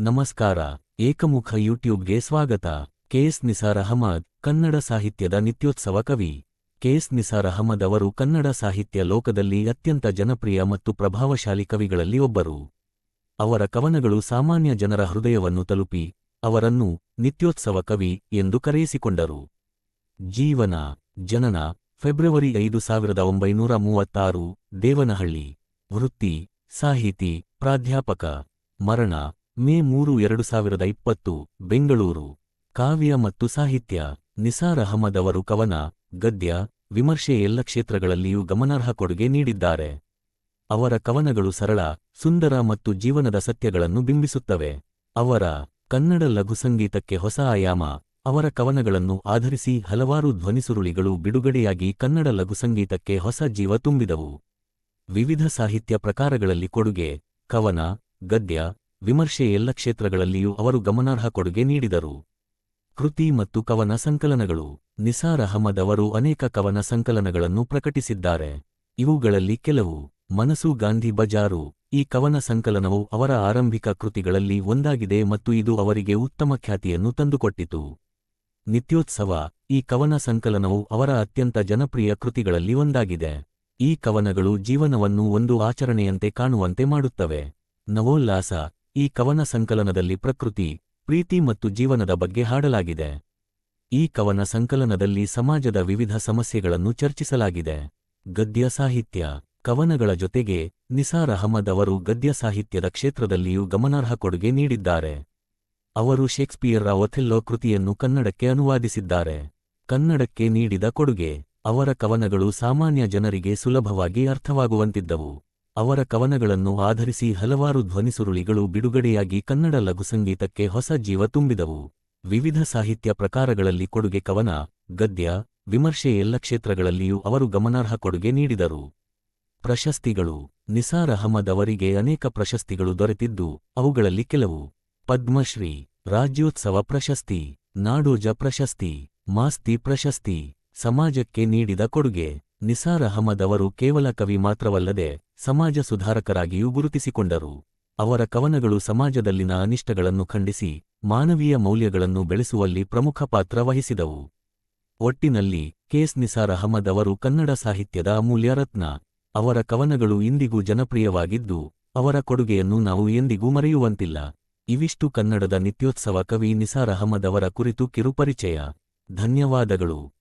ನಮಸ್ಕಾರ, ಏಕಮುಖ ಯೂಟ್ಯೂಬ್ಗೆ ಸ್ವಾಗತ. ಕೆಎಸ್ ನಿಸಾರ್ ಅಹಮದ್, ಕನ್ನಡ ಸಾಹಿತ್ಯದ ನಿತ್ಯೋತ್ಸವ ಕವಿ. ಕೆಎಸ್ ನಿಸಾರ್ ಅಹಮದ್ ಅವರು ಕನ್ನಡ ಸಾಹಿತ್ಯ ಲೋಕದಲ್ಲಿ ಅತ್ಯಂತ ಜನಪ್ರಿಯ ಮತ್ತು ಪ್ರಭಾವಶಾಲಿ ಕವಿಗಳಲ್ಲಿ ಒಬ್ಬರು. ಅವರ ಕವನಗಳು ಸಾಮಾನ್ಯ ಜನರ ಹೃದಯವನ್ನು ತಲುಪಿ, ಅವರನ್ನು ನಿತ್ಯೋತ್ಸವ ಕವಿ ಎಂದು ಕರೆಯಿಸಿಕೊಂಡರು. ಜೀವನ, ಜನನ, ಫೆಬ್ರವರಿ ಐದು ಸಾವಿರದ ಒಂಬೈನೂರ ಮೂವತ್ತಾರು, ದೇವನಹಳ್ಳಿ. ವೃತ್ತಿ, ಸಾಹಿತಿ, ಪ್ರಾಧ್ಯಾಪಕ. ಮರಣ ಮೇ ಮೂರು ಎರಡು ಸಾವಿರದ ಇಪ್ಪತ್ತು, ಬೆಂಗಳೂರು. ಕಾವ್ಯ ಮತ್ತು ಸಾಹಿತ್ಯ, ನಿಸಾರ್ ಅಹಮದ್ ಅವರು ಕವನ, ಗದ್ಯ, ವಿಮರ್ಶೆ ಎಲ್ಲ ಕ್ಷೇತ್ರಗಳಲ್ಲಿಯೂ ಗಮನಾರ್ಹ ಕೊಡುಗೆ ನೀಡಿದ್ದಾರೆ. ಅವರ ಕವನಗಳು ಸರಳ, ಸುಂದರ ಮತ್ತು ಜೀವನದ ಸತ್ಯಗಳನ್ನು ಬಿಂಬಿಸುತ್ತವೆ. ಅವರ ಕನ್ನಡ ಲಘು ಸಂಗೀತಕ್ಕೆ ಹೊಸ ಆಯಾಮ, ಅವರ ಕವನಗಳನ್ನು ಆಧರಿಸಿ ಹಲವಾರು ಧ್ವನಿಸುರುಳಿಗಳು ಬಿಡುಗಡೆಯಾಗಿ ಕನ್ನಡ ಲಘು ಸಂಗೀತಕ್ಕೆ ಹೊಸ ಜೀವ ತುಂಬಿದವು. ವಿವಿಧ ಸಾಹಿತ್ಯ ಪ್ರಕಾರಗಳಲ್ಲಿ ಕೊಡುಗೆ, ಕವನ, ಗದ್ಯ ವಿಮರ್ಶೆ ಎಲ್ಲ ಕ್ಷೇತ್ರಗಳಲ್ಲಿಯೂ ಅವರು ಗಮನಾರ್ಹ ಕೊಡುಗೆ ನೀಡಿದರು. ಕೃತಿ ಮತ್ತು ಕವನ ಸಂಕಲನಗಳು. ನಿಸಾರ್ ಅಹಮದ್ ಅವರು ಅನೇಕ ಕವನ ಸಂಕಲನಗಳನ್ನು ಪ್ರಕಟಿಸಿದ್ದಾರೆ. ಇವುಗಳಲ್ಲಿ ಕೆಲವು, ಮನಸು ಗಾಂಧಿ ಬಜಾರು. ಈ ಕವನ ಸಂಕಲನವು ಅವರ ಆರಂಭಿಕ ಕೃತಿಗಳಲ್ಲಿ ಒಂದಾಗಿದೆ ಮತ್ತು ಇದು ಅವರಿಗೆ ಉತ್ತಮ ಖ್ಯಾತಿಯನ್ನು ತಂದುಕೊಟ್ಟಿತು. ನಿತ್ಯೋತ್ಸವ. ಈ ಕವನ ಸಂಕಲನವು ಅವರ ಅತ್ಯಂತ ಜನಪ್ರಿಯ ಕೃತಿಗಳಲ್ಲಿ ಒಂದಾಗಿದೆ. ಈ ಕವನಗಳು ಜೀವನವನ್ನು ಒಂದು ಆಚರಣೆಯಂತೆ ಕಾಣುವಂತೆ ಮಾಡುತ್ತವೆ. ನವೋಲ್ಲಾಸ. ಈ ಕವನ ಸಂಕಲನದಲ್ಲಿ ಪ್ರಕೃತಿ, ಪ್ರೀತಿ ಮತ್ತು ಜೀವನದ ಬಗ್ಗೆ ಹಾಡಲಾಗಿದೆ. ಈ ಕವನ ಸಂಕಲನದಲ್ಲಿ ಸಮಾಜದ ವಿವಿಧ ಸಮಸ್ಯೆಗಳನ್ನು ಚರ್ಚಿಸಲಾಗಿದೆ. ಗದ್ಯ ಸಾಹಿತ್ಯ, ಕವನಗಳ ಜೊತೆಗೆ ನಿಸಾರ್ ಅಹಮದ್ ಅವರು ಗದ್ಯ ಸಾಹಿತ್ಯದ ಕ್ಷೇತ್ರದಲ್ಲಿಯೂ ಗಮನಾರ್ಹ ಕೊಡುಗೆ ನೀಡಿದ್ದಾರೆ. ಅವರು ಶೇಕ್ಸ್ಪಿಯರ್ರ ಒಥೆಲ್ಲೋ ಕೃತಿಯನ್ನು ಕನ್ನಡಕ್ಕೆ ಅನುವಾದಿಸಿದ್ದಾರೆ. ಕನ್ನಡಕ್ಕೆ ನೀಡಿದ ಕೊಡುಗೆ ಅವರ ಕವನಗಳು ಸಾಮಾನ್ಯ ಜನರಿಗೆ ಸುಲಭವಾಗಿ ಅರ್ಥವಾಗುವಂತಿದ್ದವು. ಅವರ ಕವನಗಳನ್ನು ಆಧರಿಸಿ ಹಲವಾರು ಧ್ವನಿಸುರುಳಿಗಳು ಬಿಡುಗಡೆಯಾಗಿ ಕನ್ನಡ ಲಘುಸಂಗೀತಕ್ಕೆ ಹೊಸ ಜೀವ ತುಂಬಿದವು. ವಿವಿಧ ಸಾಹಿತ್ಯ ಪ್ರಕಾರಗಳಲ್ಲಿ ಕೊಡುಗೆ ಕವನ, ಗದ್ಯ, ವಿಮರ್ಶೆ ಎಲ್ಲ ಕ್ಷೇತ್ರಗಳಲ್ಲಿಯೂ ಅವರು ಗಮನಾರ್ಹ ಕೊಡುಗೆ ನೀಡಿದರು. ಪ್ರಶಸ್ತಿಗಳು, ನಿಸಾರ್ ಅಹಮದ್ ಅವರಿಗೆ ಅನೇಕ ಪ್ರಶಸ್ತಿಗಳು ದೊರೆತಿದ್ದು, ಅವುಗಳಲ್ಲಿ ಕೆಲವು, ಪದ್ಮಶ್ರೀ, ರಾಜ್ಯೋತ್ಸವ ಪ್ರಶಸ್ತಿ, ನಾಡೋಜ ಪ್ರಶಸ್ತಿ, ಮಾಸ್ತಿ ಪ್ರಶಸ್ತಿ, ಸಮಾಜಕ್ಕೆ ನೀಡಿದ ಕೊಡುಗೆ, ನಿಸಾರ್ ಅಹಮದ್ ಅವರು ಕೇವಲ ಕವಿ ಮಾತ್ರವಲ್ಲದೆ ಸಮಾಜ ಸುಧಾರಕರಾಗಿಯೂ ಗುರುತಿಸಿಕೊಂಡರು. ಅವರ ಕವನಗಳು ಸಮಾಜದಲ್ಲಿನ ಅನಿಷ್ಟಗಳನ್ನು ಖಂಡಿಸಿ, ಮಾನವೀಯ ಮೌಲ್ಯಗಳನ್ನು ಬೆಳೆಸುವಲ್ಲಿ ಪ್ರಮುಖ ಪಾತ್ರ ವಹಿಸಿದವು. ಒಟ್ಟಿನಲ್ಲಿ ಕೆಎಸ್ ನಿಸಾರ್ ಅಹಮದ್ ಅವರು ಕನ್ನಡ ಸಾಹಿತ್ಯದ ಅಮೂಲ್ಯ ರತ್ನ. ಅವರ ಕವನಗಳು ಇಂದಿಗೂ ಜನಪ್ರಿಯವಾಗಿದ್ದು, ಅವರ ಕೊಡುಗೆಯನ್ನು ನಾವು ಎಂದಿಗೂ ಮರೆಯುವಂತಿಲ್ಲ. ಇವಿಷ್ಟು ಕನ್ನಡದ ನಿತ್ಯೋತ್ಸವ ಕವಿ ನಿಸಾರ್ ಅಹಮದ್ ಅವರ ಕುರಿತು ಕಿರುಪರಿಚಯ. ಧನ್ಯವಾದಗಳು.